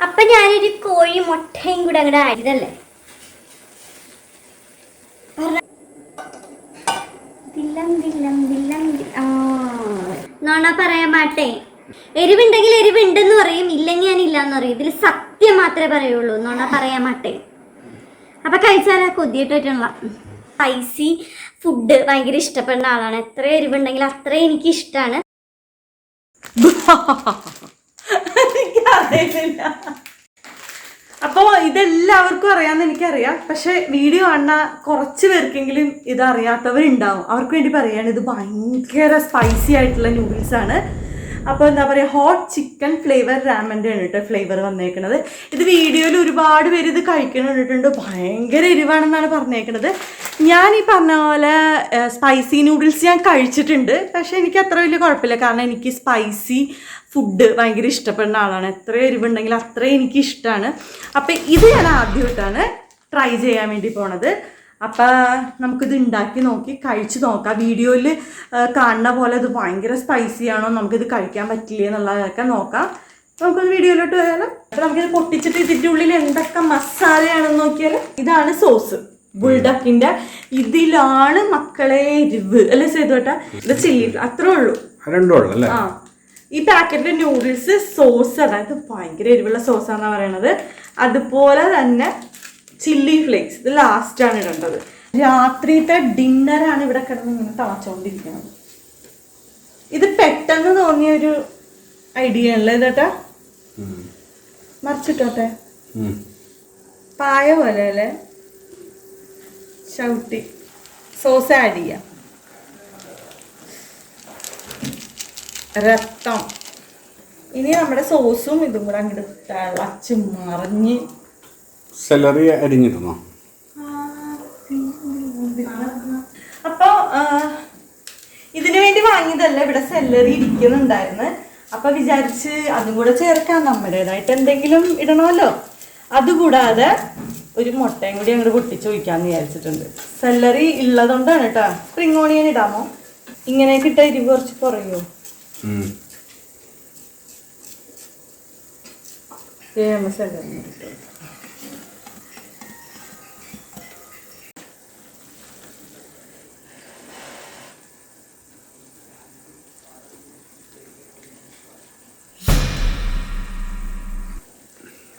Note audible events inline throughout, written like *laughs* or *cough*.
അപ്പൊ ഞാനൊരു കോഴി മുട്ടയും കൂടെ അങ്ങോട്ട് ആയതല്ലേ ദില്ലം ദില്ലം ദില്ലം. നോണ പറയാൻ മാട്ടേ എരിവുണ്ടെങ്കിൽ എരിവുണ്ടെന്ന് പറയും ഇല്ലെങ്കിൽ ഞാൻ ഇല്ലാന്ന് പറയും. ഇതിൽ സത്യം മാത്രമേ പറയുള്ളൂ. നോണ പറയാൻ മാട്ടെ അപ്പൊ കഴിച്ചാലാ കൊതിയിട്ടിട്ടുള്ള സ്പൈസി ഫുഡ് ഭയങ്കര ഇഷ്ടപ്പെടുന്ന ആളാണ്. എത്ര എരിവുണ്ടെങ്കിൽ അത്ര എനിക്ക് ഇഷ്ടമാണ് എനിക്കറിയില്ല. അപ്പോ ഇതെല്ലാവർക്കും അറിയാന്ന് എനിക്കറിയാം. പക്ഷെ വീഡിയോ കാണുന്ന കുറച്ച് പേർക്കെങ്കിലും ഇത് അറിയാത്തവരുണ്ടാവും അവർക്ക് വേണ്ടി പറയാണ് ഇത് ഭയങ്കര സ്പൈസി ആയിട്ടുള്ള നൂഡിൽസ് ആണ്. അപ്പോൾ എന്താ പറയുക ഹോട്ട് ചിക്കൻ ഫ്ലേവർ റാമന്റെ ആണ് കേട്ടോ ഫ്ലേവർ വന്നേക്കുന്നത് ഇത് വീഡിയോയിൽ ഒരുപാട് പേര് ഇത് കഴിക്കണം കണ്ടിട്ടുണ്ട് ഭയങ്കര എരിവാണെന്നാണ് പറഞ്ഞേക്കണത്. ഞാൻ ഈ പറഞ്ഞ പോലെ സ്പൈസി നൂഡിൽസ് ഞാൻ കഴിച്ചിട്ടുണ്ട്. പക്ഷേ എനിക്ക് അത്ര വലിയ കുഴപ്പമില്ല. കാരണം എനിക്ക് സ്പൈസി ഫുഡ് ഭയങ്കര ഇഷ്ടപ്പെടുന്ന ആളാണ്. എത്ര എരിവുണ്ടെങ്കിൽ അത്രയും എനിക്ക് ഇഷ്ടമാണ് അപ്പം ഇത് ഞാൻ ആദ്യമായിട്ടാണ് ട്രൈ ചെയ്യാൻ വേണ്ടി പോണത്. അപ്പം നമുക്കിത് ഉണ്ടാക്കി നോക്കി കഴിച്ച് നോക്കാം. വീഡിയോയിൽ കാണുന്ന പോലെ ഇത് ഭയങ്കര സ്പൈസി ആണോ നമുക്കിത് കഴിക്കാൻ പറ്റില്ലേ എന്നുള്ളതൊക്കെ നോക്കാം. നമുക്കൊന്ന് വീഡിയോയിലോട്ട് പോയാലോ? അപ്പം നമുക്കിത് പൊട്ടിച്ചിട്ട് ഇതിന്റെ ഉള്ളിൽ എന്തൊക്കെ മസാലയാണെന്ന് നോക്കിയാൽ ഇതാണ് സോസ് ബുൾഡക്കിന്റെ ഇതിലാണ് മക്കളെ എരിവ്. അല്ലെ ചെയ്തോട്ടെ ഇത് ചില്ലി അത്രേ ഉള്ളൂ. രണ്ടും ഉള്ളു അല്ലേ? ആ. ഈ പാക്കറ്റിലെ നൂഡിൽസ് സോസ് അതായത് ഭയങ്കര എരിവുള്ള സോസാന്നാ പറയണത്. അതുപോലെ തന്നെ ചില്ലി ഫ്ലേക്സ് ഇത് ലാസ്റ്റ് ആണ് ഇടേണ്ടത്. രാത്രിത്തെ ഡിന്നറാണ് ഇവിടെ കിടന്ന് ഇങ്ങനെ തളച്ചോണ്ടിരിക്കുന്നത്. ഇത് പെട്ടെന്ന് തോന്നിയ ഒരു ഐഡിയ അല്ലേ ഇതേട്ടാ. മറിച്ചിട്ടോട്ടെ. പായ പോലെ അല്ലേ? ചവിട്ടി. സോസ് ആഡ് ചെയ്യാം. രക്തം ഇനി നമ്മുടെ സോസും ഇതും കൂടെ അങ്ങോട്ട് തിളച്ച് മറിഞ്ഞ്. സെലറി അരിഞ്ഞിരുന്നോ അപ്പോ ഇതിനു വേണ്ടി വാങ്ങിയതല്ല ഇവിടെ സെല്ലറി ഇരിക്കുന്നുണ്ടായിരുന്നു. അപ്പൊ വിചാരിച്ച് അതും കൂടെ ചേർക്കാം നമ്മുടേതായിട്ട് എന്തെങ്കിലും ഇടണമല്ലോ. അതുകൂടാതെ ഒരു മുട്ടയും കൂടി അങ്ങോട്ട് പൊട്ടിച്ച് ഒഴിക്കാമെന്ന് വിചാരിച്ചിട്ടുണ്ട്. സെല്ലറി ഉള്ളതുകൊണ്ടാണ് കേട്ടോ സ്പ്രിംഗ് ഓണിയൻ ഇടാമോ? ഇങ്ങനെ കിട്ട എരിവ് കുറച്ച് കുറയോ?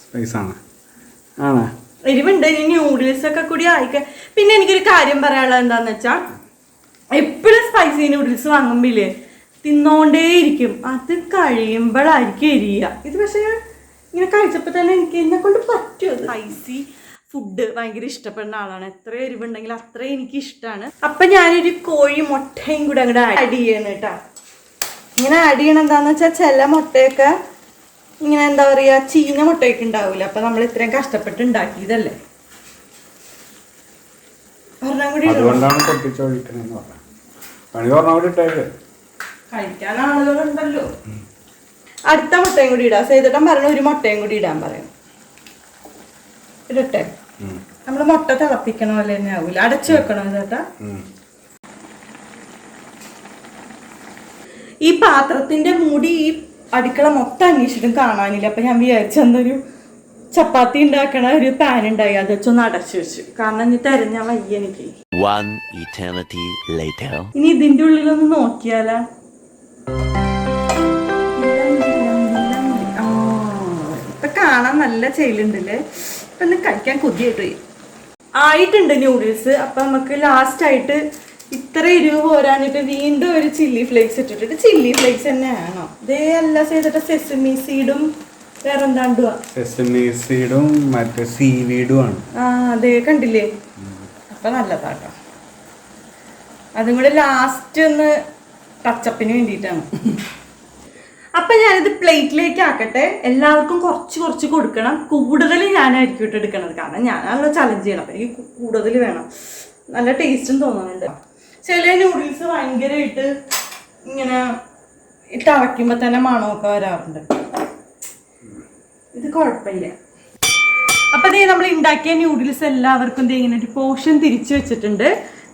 സ്പൈസാണ് ഇനി ന്യൂഡിൽസ് ഒക്കെ കൂടി ആയിക്ക. പിന്നെ എനിക്കൊരു കാര്യം പറയാനുള്ളത് എന്താന്ന് വെച്ചാ എപ്പോഴും സ്പൈസി നൂഡിൽസ് വാങ്ങുമ്പില്ലേ തിന്നോണ്ടേയിരിക്കും. അത് കഴിയുമ്പോഴായിരിക്കും എരിയ. ഇത് പക്ഷേ ഇങ്ങനെ കഴിച്ചപ്പോൾ തന്നെ എനിക്ക് എന്നെ കൊണ്ട് പറ്റും സ്പൈസി ഫുഡ് ഭയങ്കര ഇഷ്ടപ്പെടുന്ന ആളാണ്. എത്ര എരിവുണ്ടെങ്കിൽ അത്രയും എനിക്ക് ഇഷ്ടമാണ് അപ്പൊ ഞാനൊരു കോഴി മുട്ടയും കൂടെ അങ്ങോട്ട് ആഡ് ചെയ്യണം കേട്ടോ ഇങ്ങനെ ആഡ് ചെയ്യണം എന്താന്ന് വെച്ചാൽ ചില മുട്ടയൊക്കെ ഇങ്ങനെ എന്താ പറയാ ചീഞ്ഞ മുട്ടയൊക്കെ ഉണ്ടാവില്ല അപ്പൊ നമ്മൾ ഇത്രയും കഷ്ടപ്പെട്ട് ഉണ്ടാക്കിയതല്ലേ? അതുകൊണ്ടാണ് പൊട്ടിച്ചൊഴിക്കണെന്ന് പറഞ്ഞത്. പണി പറഞ്ഞ കൂടി ഇട്ടേക്ക് കഴിക്കാനാണല്ലോ അടുത്ത മുട്ടയും കൂടി ഇടാം. സേതട്ടൻ പറഞ്ഞ ഒരു മുട്ടയും കൂടി ഇടാൻ പറയും. ഇടട്ടെ. നമ്മൾ മുട്ട തിളപ്പിക്കണ പോലെ തന്നെ ആവൂല. അടച്ചു വെക്കണോ ചേട്ടാ? ഈ പാത്രത്തിന്റെ മൂടി ഈ അടുക്കള മൊത്തം അന്വേഷിച്ചിട്ടും കാണാനില്ല. അപ്പൊ ഞാൻ വിചാരിച്ചു എന്തൊരു ചപ്പാത്തി ഉണ്ടാക്കണ ഒരു പാൻ ഉണ്ടായി. അത് വെച്ചൊന്ന് അടച്ചു വെച്ചു. കാരണം ഇനി തെരഞ്ഞാ വയ്യ എനിക്ക്. One eternity later. ഇനി ഇതിന്റെ ഉള്ളിലൊന്ന് നോക്കിയാലാ. ഇപ്പൊ കാണാൻ നല്ല ചെയ്യലുണ്ടല്ലേ ഇപ്പൊ ഒന്ന് കഴിക്കാൻ കൊതിയായിട്ട് ആയിട്ടുണ്ട് ന്യൂഡിൽസ് അപ്പൊ നമുക്ക് ലാസ്റ്റ് ആയിട്ട് ഇത്ര എരിവ് പോരാഞ്ഞിട്ട് വീണ്ടും ഒരു ചില്ലി ഫ്ലേക്സ് ഇട്ടിട്ട്. ചില്ലി ഫ്ലേക്സ് തന്നെയാണോ? ഇതേ അല്ല ചെയ്തിട്ട് സെസമി സീഡും മറ്റേ സീവീഡും ആണ് ആ അതെ കണ്ടില്ലേ? അപ്പൊ നല്ലതാട്ടോ അതും കൂടെ ലാസ്റ്റ് ഒന്ന് ടച്ചപ്പിന് വേണ്ടിയിട്ടാണ്. അപ്പൊ ഞാനിത് പ്ലേറ്റിലേക്ക് ആക്കട്ടെ. എല്ലാവർക്കും കുറച്ച് കുറച്ച് കൊടുക്കണം. കൂടുതൽ ഞാനായിരിക്കും ഇട്ട് എടുക്കണത്. കാരണം ഞാനാണല്ലോ ചലഞ്ച് ചെയ്യണം അപ്പൊ എനിക്ക് കൂടുതൽ വേണം. നല്ല ടേസ്റ്റും തോന്നുന്നുണ്ട്. ചില നൂഡിൽസ് ഭയങ്കരമായിട്ട് ഇങ്ങനെ ഇട്ട് അടയ്ക്കുമ്പോൾ തന്നെ മണമൊക്കെ വരാറുണ്ട്. ഇത് കുഴപ്പമില്ല. അപ്പൊ ദേ നമ്മൾ ഉണ്ടാക്കിയ ന്യൂഡിൽസ് എല്ലാവർക്കും ദേ ഇങ്ങനെ ഒരു പോർഷൻ തിരിച്ചു വെച്ചിട്ടുണ്ട്.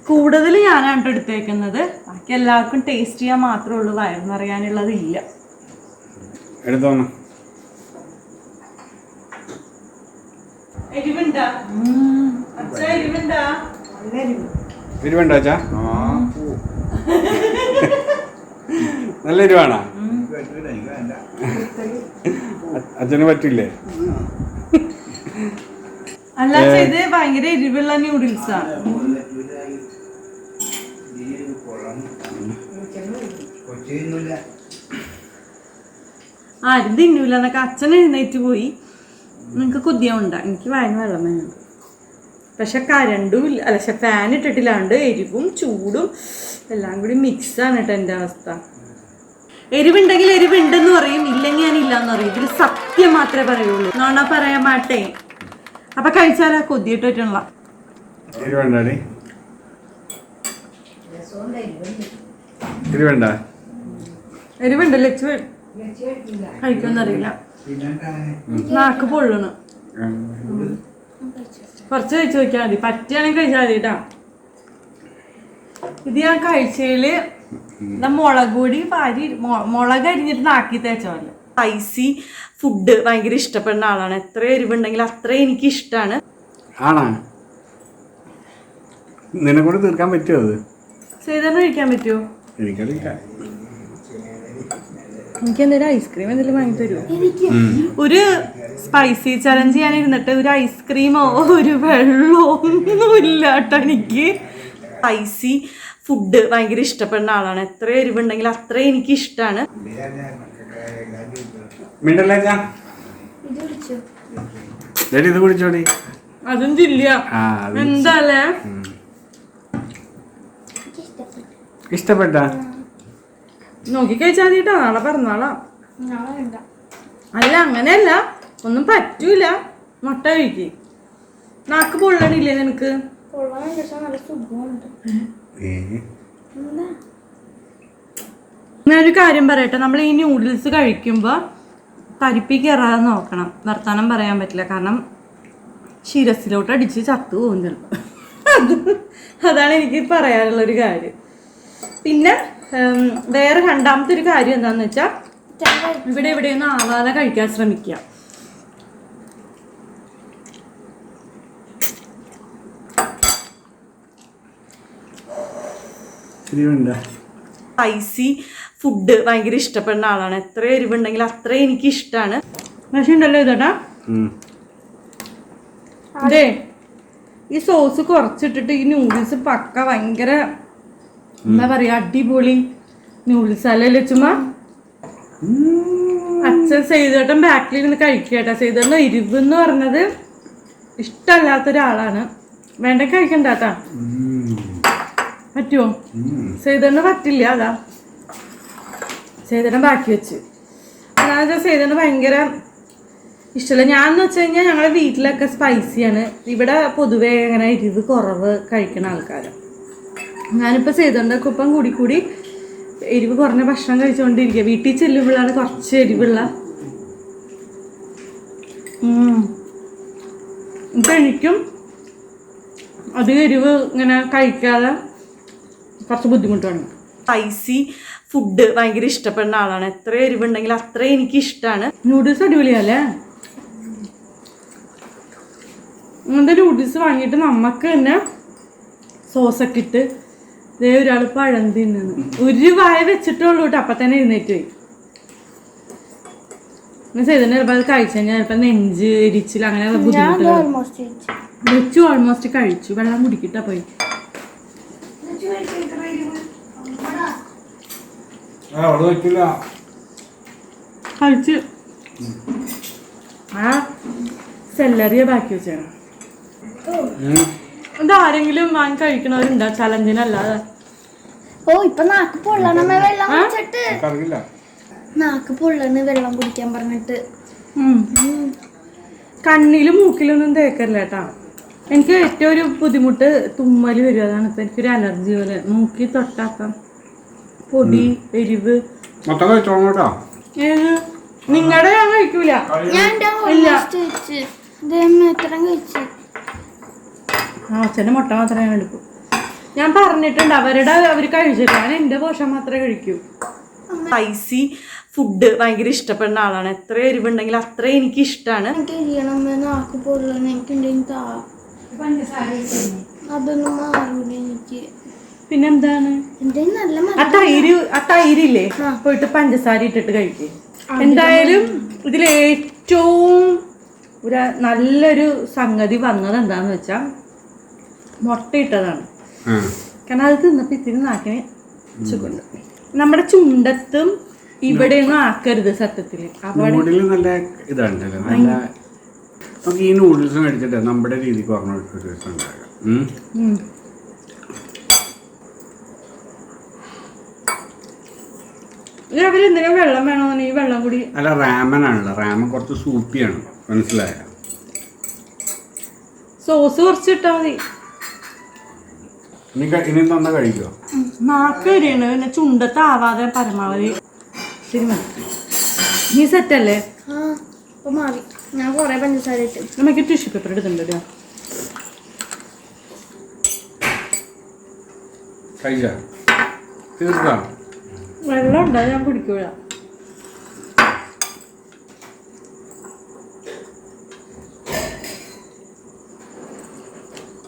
കൂടുതൽ ഞാനാണ് എടുത്തേക്കുന്നത്. ബാക്കി എല്ലാവർക്കും ടേസ്റ്റ് ചെയ്യാൻ മാത്രമേ ഉള്ളൂ. വയറിനറിയാനുള്ളത് ഇല്ല. നല്ല എരിവാണോ? അച്ഛന് പറ്റില്ലേ? അല്ല ഇത് ഭയങ്കര എരിവുള്ള ന്യൂഡിൽസ് ആണ് ആരും തിന്നൂല എന്നൊക്കെ അച്ഛൻ എഴുന്നേറ്റ് പോയി. നിങ്ങക്ക് കൊതിയുണ്ട എനിക്ക് വയന വെള്ളം വേണം. പക്ഷെ കരണ്ടും ഇല്ല അല്ല പക്ഷെ ഫാൻ ഇട്ടിട്ടില്ലാണ്ട് എരിവും ചൂടും എല്ലാം കൂടി മിക്സ് ആണ് കേട്ടോ എന്റെ അവസ്ഥ. എരിവുണ്ടെങ്കിൽ എരിവുണ്ടെന്ന് പറയും ഇല്ലെങ്കിൽ ഞാൻ ഇല്ലാന്ന് പറയും. ഇതിൽ സത്യം മാത്രമേ പറയുള്ളൂ. നോണ പറയാൻ മാട്ടെ അപ്പൊ കഴിച്ചാലാ കൊതിയിട്ടിട്ടുള്ള എരിവുണ്ടാടി? എരിവുണ്ട? എരിവുണ്ട് ലച്ച് കഴിക്കുമെന്നറിയില്ല. നാക്ക് പൊള്ളണ്. കുറച്ച് കഴിച്ചു നോക്കിയാൽ മതി. പറ്റുകയാണെങ്കിൽ കഴിച്ചാൽ മതി കേട്ടാ ഇത് ഞാൻ കഴിച്ചതിൽ മുളക് പൊടി പാരി മുളക് അരിഞ്ഞിട്ട് നാക്കി തേച്ചോല്ല സ്പൈസി ഫുഡ് ഭയങ്കര ഇഷ്ടപ്പെടുന്ന ആളാണ്. എത്ര എരിവുണ്ടെങ്കിൽ അത്ര എനിക്ക് ഇഷ്ടമാണ് ആണോ? നിന്നെ കൊണ്ട് തീർക്കാൻ പറ്റുമോ അത്? ചെയ്തെന്ന് കഴിക്കാൻ പറ്റുമോ എനിക്കറിയില്ല എനിക്ക് എന്തെങ്കിലും ഐസ്ക്രീം എന്തെങ്കിലും വാങ്ങി തരുമോ ഒരു സ്പൈസി ചലഞ്ച് ചെയ്യാൻ ഇരുന്നിട്ട് ഒരു ഐസ്ക്രീമോ ഒരു വെള്ളമോ ഒന്നും ഇല്ല കേട്ടോ എനിക്ക്. സ്പൈസി ഫുഡ് ഭയങ്കര ഇഷ്ടപ്പെടുന്ന ആളാണ്. എത്ര എരിവുണ്ടെങ്കിൽ അത്ര എനിക്ക് ഇഷ്ടമാണ് മിണ്ടല്ലേ അച്ഛാ? ഡേഡി ഇത് കുടിച്ചോടി അതും ചില്ല എന്താല്ലേ? ഇഷ്ടപ്പെട്ട? നോക്കി കഴിച്ചാൽ മതിട്ടോ നാളെ പറഞ്ഞാളാ അല്ല അങ്ങനെയല്ല. ഒന്നും പറ്റൂല. മുട്ട കഴിക്കേ. നാക്ക് പൊള്ളണില്ലേ നിനക്ക്? ഏ ഞാനൊരു കാര്യം പറയട്ടെ. നമ്മൾ ഈ ന്യൂഡിൽസ് കഴിക്കുമ്പോൾ തരിപ്പി കയറാതെ നോക്കണം. വർത്താനം പറയാൻ പറ്റില്ല. കാരണം ശിരസിലോട്ട് അടിച്ച് ചത്തു പോകും ചിലപ്പോൾ അത് അതാണ് എനിക്ക് പറയാനുള്ള ഒരു കാര്യം. പിന്നെ വേറെ രണ്ടാമത്തെ ഒരു കാര്യം എന്താണെന്ന് വെച്ചാൽ ഇവിടെ എവിടെയൊന്നും ആവാതെ കഴിക്കാൻ ശ്രമിക്കുക. സ്പൈസി ഫുഡ് ഭയങ്കര ഇഷ്ടപ്പെടുന്ന ആളാണ്. എത്ര എരിവുണ്ടെങ്കിൽ അത്ര എനിക്ക് ഇഷ്ടമാണ് പക്ഷേ ഉണ്ടല്ലോ ഇതേട്ടാ അതെ ഈ സോസ് കുറച്ചിട്ടിട്ട് ഈ നൂഡിൽസ് പക്ക ഭയങ്കര എന്താ പറയാ അടിപൊളി നൂഡിൽസ് അല്ലേ ലച്ചുമ്മ അച്ഛൻ സെയ്തേട്ടൻ ബാക്കിൽ ഇരുന്ന് കഴിക്കട്ടെ സൈതേട്ടൻ എരിവ് എന്ന് പറഞ്ഞത് ഇഷ്ടമല്ലാത്ത ഒരാളാണ് വേണ്ട കഴിക്കണ്ടാട്ടാ പറ്റുമോ? സൈതേട്ടന് പറ്റില്ല അതാ. സേതന ബാക്കി വെച്ച്. അതാണെന്ന് വെച്ചാൽ സൈതേട്ടന് ഭയങ്കര ഇഷ്ടമല്ല ഞാൻ എന്ന് വെച്ച് കഴിഞ്ഞാൽ ഞങ്ങളുടെ വീട്ടിലൊക്കെ സ്പൈസിയാണ്. ഇവിടെ പൊതുവേ അങ്ങനെ എരിവ് കുറവ് കഴിക്കുന്ന ആൾക്കാരാണ് ഞാനിപ്പോൾ സേതുണ്ട് കുപ്പം കൂടി കൂടി എരിവ് കുറഞ്ഞ ഭക്ഷണം കഴിച്ചുകൊണ്ടിരിക്കുക വീട്ടിൽ ചെല്ലുമ്പോഴാണ് കുറച്ച് എരിവുള്ള. ഇപ്പം എനിക്കും അധികം എരിവ് ഇങ്ങനെ കഴിക്കാതെ കുറച്ച് ബുദ്ധിമുട്ടാണ് സ്പൈസി ഫുഡ് ഭയങ്കര ഇഷ്ടപ്പെടുന്ന ആളാണ്. എത്ര എരിവുണ്ടെങ്കിൽ അത്ര എനിക്ക് ഇഷ്ടമാണ് നൂഡിൽസ് അടിപൊളിയല്ലേ? അങ്ങനത്തെ നൂഡിൽസ് വാങ്ങിയിട്ട് നമുക്ക് തന്നെ സോസൊക്കെ ഇട്ട് ദേ ഒരാൾ പഴം തിന്നുന്നു. ഒരു വായ വെച്ചിട്ടുള്ളൂ കേട്ടോ അപ്പം തന്നെ എഴുന്നേറ്റ് പോയി. മീൻസ് ഇതിന് ചിലപ്പോൾ അത് കഴിച്ചു. കഴിഞ്ഞാൽ ചിലപ്പോൾ നെഞ്ച് എരിച്ചിൽ അങ്ങനെ ബുദ്ധിമുട്ടുകൾ വെച്ചു ഓൾമോസ്റ്റ് കഴിച്ചു. വെള്ളം കുടിക്കിട്ടാ പോയി ആ അവിടെ വയ്ക്കില്ല കഴിച്ച്. ആ സെല്ലറിയ ബാക്കി വെച്ചാണ് ഇതാരെങ്കിലും വാങ്ങി കഴിക്കണവരുണ്ടോ? ചലഞ്ചിനല്ലാതെ. ഓ ഇപ്പൊ നാക്ക് പൊള്ളണമേ വെള്ളം കുടിച്ചിട്ട്? നാക്ക് പൊള്ളണ് വെള്ളം കുടിക്കാൻ പറഞ്ഞിട്ട്. കണ്ണിലും മൂക്കിലൊന്നും തേക്കല്ല കേട്ടാ. എനിക്ക് ഏറ്റവും ഒരു ബുദ്ധിമുട്ട് തുമ്മൽ വരും. അതാണ് ഇപ്പൊ എനിക്കൊരു അലർജി പോലെ. മൂക്കി തൊട്ടാക്കാം. പൊടി എരിവ്. മൊത്തം കഴിച്ചോളാം കേട്ടോ. നിങ്ങളുടെ ഞാൻ കഴിക്കൂല. ഞാൻ മുട്ട മാത്രമേ ഞാൻ എടുക്കൂ. ഞാൻ പറഞ്ഞിട്ടുണ്ട് അവരുടെ അവർ കഴിച്ചില്ല ഞാൻ എന്റെ പോഷൻ മാത്രമേ കഴിക്കൂ. സ്പൈസി ഫുഡ് ഭയങ്കര ഇഷ്ടപ്പെടുന്ന ആളാണ്. എത്ര എരിവുണ്ടെങ്കിൽ അത്ര എനിക്ക് ഇഷ്ടമാണ് എനിക്ക് അതൊന്നും മാറൂല എനിക്ക്. പിന്നെന്താണ്? ആ തൈര് ആ തൈരില്ലേ? പോയിട്ട് പഞ്ചസാര ഇട്ടിട്ട് കഴിക്കും. എന്തായാലും ഇതിൽ ഏറ്റവും ഒരു നല്ലൊരു സംഗതി വന്നത് എന്താന്ന് വെച്ചാൽ മുട്ട ഇട്ടതാണ്. കാരണം അത് തിന്നപ്പോ ഇത്തിരി നാക്കിന് സുഖമുണ്ട്. നമ്മുടെ ചുണ്ടത്തും ഇവിടെയൊന്നും ആക്കരുത് സത്യത്തിൽ നല്ല ഇതാണ്ടല്ലോ നല്ല നമുക്ക് ഈ നൂഡിൽസ് മേടിച്ചിട്ട് നമ്മുടെ രീതിക്ക് ഓർമ്മ ഇത് അവർ വെള്ളം വേണമെന്ന് ഈ വെള്ളം കൂടി അല്ല റാമൻ ആണല്ലോ റാമൻ കുറച്ച് സൂപ്പിയാണ്. മനസ്സിലായ? സോസ് കുറച്ച് ഇട്ടാ മതി. ഇനി തന്ന കഴിക്കോ? നാക്ക് വരെയാണ് പിന്നെ ചുണ്ടത്താവാതെ പരമാവധി ശരി മതി നീ സെറ്റല്ലേ? മാറി. ഞാൻ കൊറേ പഞ്ചസാര ഇട്ട്. നമുക്ക് ടിഷ്യൂ പേപ്പർ എടുത്തിട്ടുണ്ട് കഴിച്ചാ? തീർക്കാം വെള്ളം ഉണ്ടോ? ഞാൻ കുടിക്കൂല.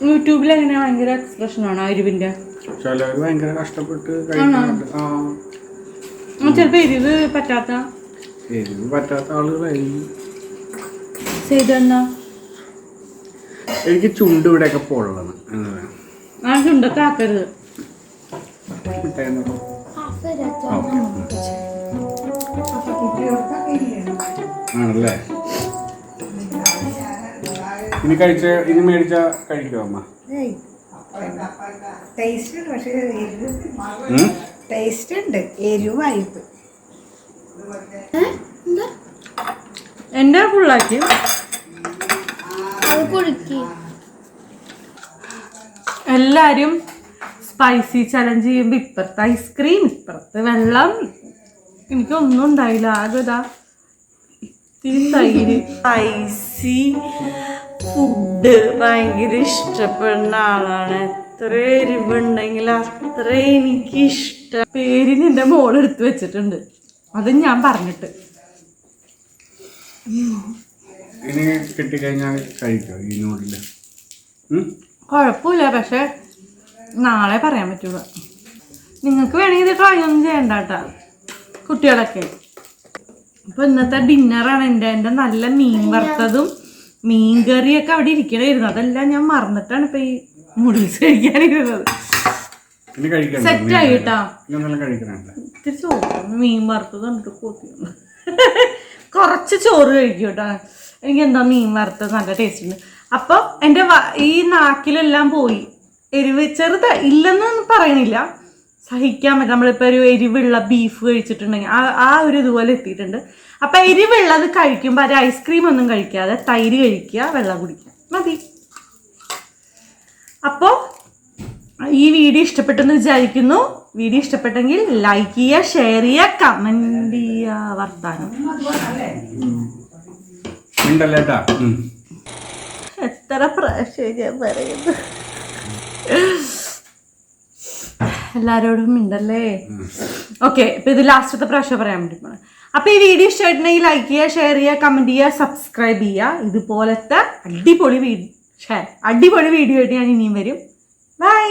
യൂട്യൂബിൽ എങ്ങനെയാ ഭയങ്കര എക്സ്പ്രഷൻ ആണ് അരുവിന്റെ? ചിലവർ ഭയങ്കര കഷ്ടപ്പെട്ട് ചിലപ്പോ എരിവ് പറ്റാത്ത? എരിവ് പറ്റാത്ത ആളുകളായിരിക്കും ചെയ്തെന്നാ? എനിക്ക് ചുണ്ട് ഇവിടെയൊക്കെ പൊള്ളണം. ആ ചുണ്ടൊക്കെ ആക്കരുത്. ആണല്ലേ? ഇനി കഴിച്ച ഇനി മേടിച്ച കഴിക്കോ അമ്മ? ടേസ്റ്റ് ഉണ്ട് പക്ഷേ എരിവ് ടേസ്റ്റ് ഉണ്ട് എരിവായിട്ട് എന്താ എന്റെ ഫുള്ളാക്കി എല്ലാരും സ്പൈസി ചലഞ്ച് ചെയ്യുമ്പോൾ ഇപ്പുറത്ത് ഐസ്ക്രീം ഇപ്പുറത്ത് വെള്ളം. എനിക്കൊന്നും ഉണ്ടായില്ല. ആകെ ഇതാ ഇത്തിരി തൈര്. സ്പൈസി ഫുഡ് ഭയങ്കര ഇഷ്ടപ്പെടുന്ന ആളാണ്. എത്ര എരിവുണ്ടെങ്കിൽ അത്ര എനിക്ക് ഇഷ്ടം പേരിന് എന്റെ മോളെടുത്ത് വെച്ചിട്ടുണ്ട്. അത് ഞാൻ പറഞ്ഞിട്ട്. ഇനി കിട്ടിക്കഴിഞ്ഞാൽ കഴിക്കാം ഈ നൂഡിൽ? കുഴപ്പമില്ല പക്ഷെ നാളെ പറയാൻ പറ്റുള്ളൂ നിങ്ങൾക്ക് വേണമെങ്കിൽ ഇത് ട്രൈ ഒന്നും ചെയ്യണ്ട കേട്ടോ കുട്ടികളൊക്കെ. അപ്പോൾ ഇന്നത്തെ ഡിന്നറാണ് എന്റെ എന്റെ നല്ല മീൻ വറുത്തതും മീൻ കറിയൊക്കെ അവിടെ ഇരിക്കണമായിരുന്നു അതെല്ലാം ഞാൻ മറന്നിട്ടാണ് ഇപ്പം ഈ നൂഡിൽസ് കഴിക്കാനിരുന്നത്. ഇനി കഴിക്കണ്ട സെറ്റ് ആയി കേട്ടാ. ഇത്തിരി ചോറ് മീൻ വറുത്തത് എന്നിട്ട് *laughs* കുറച്ച് ചോറ് കഴിക്കും കേട്ടോ. എനിക്ക് എന്താ മീൻ വറുത്തത് നല്ല ടേസ്റ്റ് ഉണ്ട്. അപ്പോൾ എന്റെ ഈ നാക്കിലെല്ലാം പോയി. എരിവ് ചെറുത ഇല്ലെന്ന് പറയണില്ല. സഹിക്കാൻ പറ്റും നമ്മളിപ്പോൾ ഒരു എരിവുള്ള ബീഫ് കഴിച്ചിട്ടുണ്ടെങ്കിൽ ആ ആ ഒരു ഇതുപോലെ എത്തിയിട്ടുണ്ട്. അപ്പം എരിവുള്ളത് കഴിക്കുമ്പോൾ ഒരു ഐസ്ക്രീം ഒന്നും കഴിക്കാതെ തൈര് കഴിക്കുക വെള്ളം കുടിക്കുക. മതി. അപ്പോൾ ഈ വീഡിയോ ഇഷ്ടപ്പെട്ടെന്ന് വിചാരിക്കുന്നു. വീഡിയോ ഇഷ്ടപ്പെട്ടെങ്കിൽ ലൈക്ക് ചെയ്യുക ഷെയർ ചെയ്യുക കമന്റ് ചെയ്യുക. വർത്താനം. എത്ര പ്രാവശ്യം ഞാൻ പറയുന്നു. എല്ലാരോടും ഉണ്ടല്ലേ ഓക്കെ ഇപ്പൊ ഇത് ലാസ്റ്റത്തെ പ്രാവശ്യം പറയാൻ വേണ്ടി പോണെ. അപ്പൊ ഈ വീഡിയോ ഇഷ്ടമായിട്ടുണ്ടെങ്കിൽ ലൈക്ക് ചെയ്യുക ഷെയർ ചെയ്യുക കമന്റ് ചെയ്യുക സബ്സ്ക്രൈബ് ചെയ്യുക. ഇതുപോലത്തെ അടിപൊളി വീഡിയോ അടിപൊളി വീഡിയോ ആയിട്ട് ഞാൻ ഇനിയും വരും. ബൈ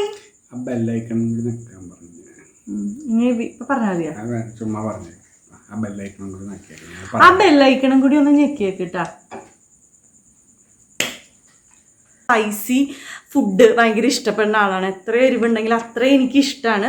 ആ ബെല്ലൈക്കണം കൂടി ഒന്ന് ഞെക്കിയേക്കിട്ടാ സ്പൈസി ഫുഡ് ഭയങ്കര ഇഷ്ടപ്പെടുന്ന ആളാണ്. എത്ര എരിവുണ്ടെങ്കിൽ അത്ര എനിക്ക് ഇഷ്ടമാണ്